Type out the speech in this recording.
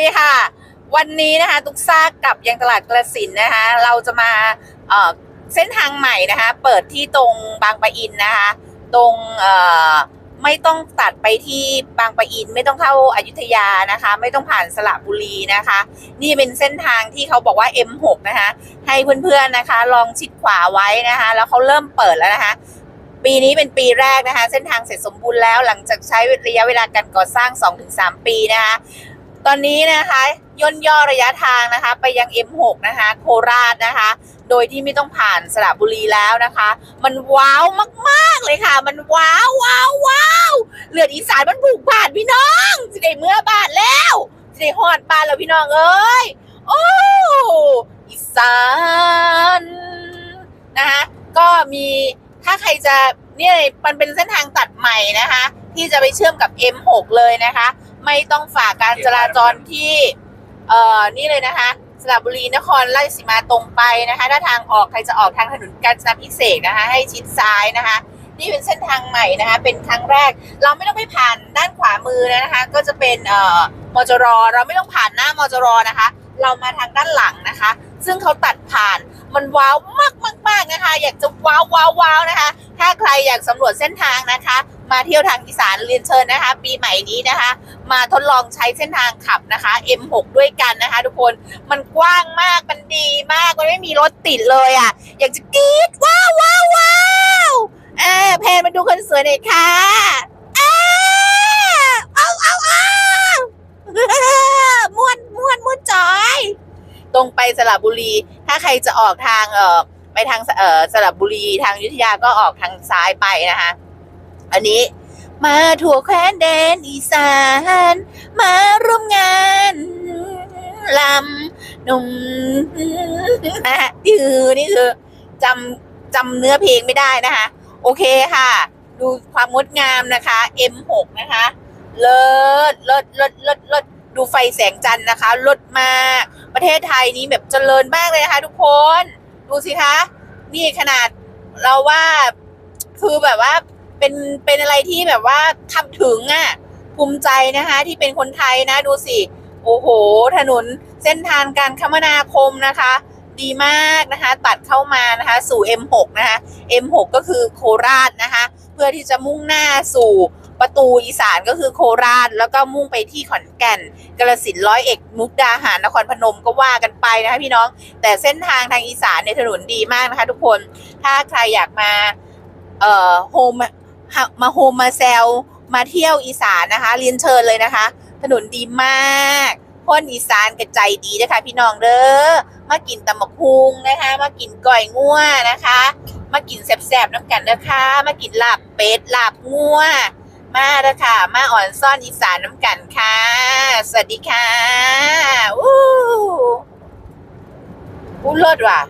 ดีค่ะ วันนี้นะคะตุกซากกับยังตลาดกระสินนะคะ เราจะมาเเส้นทางใหม่นะคะ เปิดที่ตรงบางปะอินนะคะ ตรงไม่ต้องตัดไปที่บางปะอิน ไม่ต้องเข้าอายุทยานะคะ ไม่ต้องผ่านสระบุรีนะคะ นี่เป็นเส้นทางที่เขาบอกว่า M6 นะคะ ให้เพื่อนๆนะคะ ลองชิดขวาไว้นะคะ แล้วเขาเริ่มเปิดแล้วนะคะปีนี้เป็นปีแรกนะคะ เส้นทางเสร็จสมบูรณ์แล้วหลังจากใช้ระยะเวลาการก่อสร้าง 2-3 ปีนะคะ ตอนนี้นะคะย่นย่อระยะทางนะคะ ไปยัง M6 นะคะ โคราชนะคะ โดยที่ไม่ต้องผ่านสระบุรีแล้วนะคะ มันว้าวมาก ๆ เลยค่ะ มันว้าวว้าวว้าวเลือดอีสานมันผูกผ่านพี่น้องสิได้เมื่อบาทแล้วสิได้หอดบานแล้วพี่น้องเอ้ยโอ้อีสานนะคะก็มีถ้าใครจะเนี่ยมันเป็นเส้นทางตัดใหม่นะคะ ที่จะไปเชื่อมกับ M6 เลยนะคะ ไม่ต้องฝ่าการจราจรที่เอ่อนี่เลยนะคะสระบุรีนครราชสีมาตรงไปนะคะ ถ้าทางออกใครจะออกทางถนนกาญจนาพิเศษนะคะ ให้ชิดซ้ายนะคะ นี่เป็นเส้นทางใหม่นะคะ เป็นครั้งแรก เราไม่ต้องไปผ่านด้านขวามือนะคะ ก็จะเป็นเอ่อมจรเราไม่ต้องผ่านหน้ามจรนะคะ เรามาทางด้านหลังนะคะ ซึ่งเขาตัดผ่านมันว้าวมากมากมากนะคะ อยากจะว้าวว้าวว้าวนะคะ ใครอยากสำรวจเส้นทางนะคะ มาเที่ยวทางอีสานเรียนเชิญนะคะ ปีใหม่นี้นะคะ มาทดลองใช้เส้นทางขับนะคะ M6 ด้วยกันนะคะ ทุกคนมันกว้างมากมันดีมากมันไม่มีรถติดเลยอะ อยากจะกรี๊ดว้าวว้าวว้าวอ่าแพนมาดูคนสวยหน่อยค่ะอ้าเอาเอาเอาม่วนม่วนม่วนจอย ตรงไปสระบุรีถ้าใครจะออกทางเอ่อ ไปทางเอ่อสระบุรีทางยุทธยาก็ออกทางซ้ายไปนะคะ อันนี้มาถั่วแคว้นแดนอีสาน มาร่วมงานลำหนุ่มนะฮะนี่คือนี่คือจำจำเนื้อเพลงไม่ได้นะคะ โอเคค่ะ ดูความงดงามนะคะ M6 นะคะ เลิศเลิศเลิศเลิศเลิศดูไฟแสงจันทร์นะคะลิศมาก ประเทศไทยนี้แบบเจริญมากเลยนะคะทุกคน ดูสิคะ นี่ขนาดเราว่าคือแบบว่าเป็นเป็นอะไรที่แบบว่าทำถึงอะ่ะภูมิใจนะคะ ที่เป็นคนไทยนะดูสิ โอ้โห ถนนเส้นทางการคมนาคมนะคะ ดีมากนะคะ ตัดเข้ามานะคะ สู่ M6 นะคะ M6 ก็คือโคราชนะคะ เพื่อที่จะมุ่งหน้าสู่ ประตูอีสานก็คือโคราช แล้วก็มุ่งไปที่ขอนแก่นกระสินร้อยเอ็ดมุกดาหารนครพนมก็ว่ากันไปนะคะพี่น้อง แต่เส้นทางทางอีสานเนี่ยถนนดีมากนะคะทุกคนถ้าใครอยากมาเอ่อโฮมมาโฮมมาแซลมาเที่ยวอีสานนะคะเรียนเชิญเลยนะคะ ถนนดีมากคนอีสานกระใจดีนะคะ พี่น้องเด้อมากินตำมะคุงนะคะ มากินก่อยงัวนะคะ มากินแซ่บๆน้ำกันนะคะ มากินลาบเป็ดลาบงัว มาแล้วค่ะ มาอ่อนซ่อนอีสานน้ำกันค่ะ สวัสดีค่ะ อู้อู้เลิศว่ะ